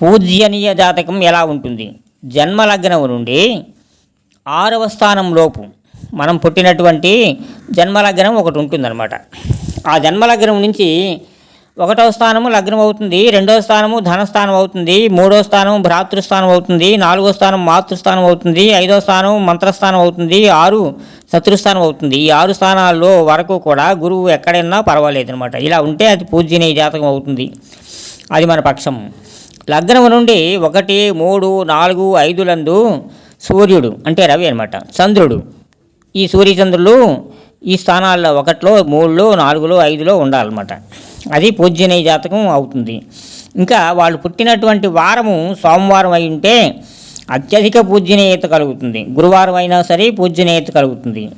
పూజ్యనీయ జాతకం ఎలా ఉంటుంది? జన్మలగ్నం నుండి ఆరవ స్థానంలోపు మనం పుట్టినటువంటి జన్మలగ్నం ఒకటి ఉంటుందన్నమాట. ఆ జన్మలగ్నం నుంచి ఒకటవ స్థానము లగ్నం అవుతుంది రెండవ స్థానము ధనస్థానం అవుతుంది మూడో స్థానం భ్రాతృస్థానం అవుతుంది నాలుగో స్థానం మాతృస్థానం అవుతుంది ఐదో స్థానం మంత్రస్థానం అవుతుంది ఆరు శత్రుస్థానం అవుతుంది ఈ ఆరు స్థానాల్లో వరకు కూడా గురువు ఎక్కడైనా పర్వాలేదు అనమాట ఇలా ఉంటే అది పూజ్యనీయ జాతకం అవుతుంది. అది మన పక్షం. లగ్నం నుండి ఒకటి మూడు నాలుగు ఐదులందు సూర్యుడు అంటే రవి అనమాట చంద్రుడు. ఈ సూర్యచంద్రులు ఈ స్థానాల్లో ఒకటిలో మూడులో నాలుగులో ఐదులో ఉండాలన్నమాట. అది పూజ్యనీయ జాతకం అవుతుంది. ఇంకా వాళ్ళు పుట్టినటువంటి వారము సోమవారం అయి ఉంటే అత్యధిక పూజ్యనీయత కలుగుతుంది. గురువారం అయినా సరే పూజ్యనీయత కలుగుతుంది.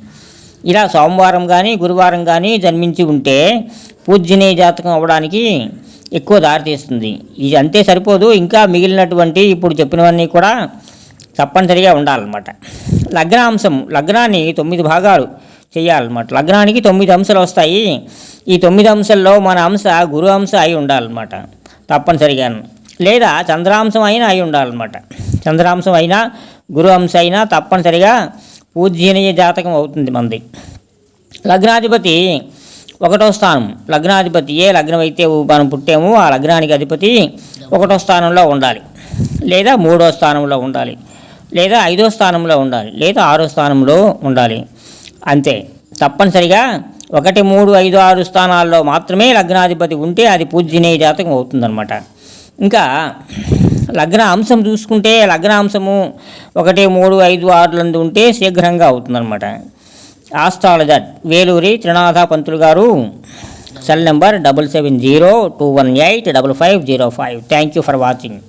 ఇలా సోమవారం కానీ గురువారం కానీ జన్మించి ఉంటే పూజ్యనీయ జాతకం అవ్వడానికి ఎక్కువ దారితీస్తుంది ఇది అంతే సరిపోదు. ఇంకా మిగిలినటువంటి ఇప్పుడు చెప్పినవన్నీ కూడా తప్పనిసరిగా ఉండాలన్నమాట. లగ్నాంశం లగ్నాన్ని తొమ్మిది భాగాలు చేయాలన్నమాట. లగ్నానికి తొమ్మిది అంశాలు వస్తాయి. ఈ తొమ్మిది అంశాల్లో మన అంశ గురు అంశ అయి ఉండాలన్నమాట. తప్పనిసరిగా లేదా చంద్రాంశం అయినా అయి ఉండాలన్నమాట. చంద్రాంశం అయినా గురు అంశ అయినా తప్పనిసరిగా పూజ్యనీయ జాతకం అవుతుంది మనది. లగ్నాధిపతి ఒకటో స్థానం. లగ్నాధిపతి ఏ లగ్నం అయితే మనం పుట్టామో ఆ లగ్నానికి అధిపతి ఒకటో స్థానంలో ఉండాలి. లేదా మూడో స్థానంలో ఉండాలి. లేదా ఐదో స్థానంలో ఉండాలి. లేదా ఆరో స్థానంలో ఉండాలి. అంతే. తప్పనిసరిగా ఒకటి మూడు ఐదు ఆరు స్థానాల్లో మాత్రమే లగ్నాధిపతి ఉంటే అది పూజనీయ జాతకం అవుతుందన్నమాట. ఇంకా లగ్న అంశం చూసుకుంటే లగ్న అంశము ఒకటి మూడు ఐదు ఆరులందు ఉంటే శీఘ్రంగా అవుతుందన్నమాట. Astrologer Veluri Trinatha Pantulu garu cell number double seven zero two one eight double five zero five. Thank you for watching.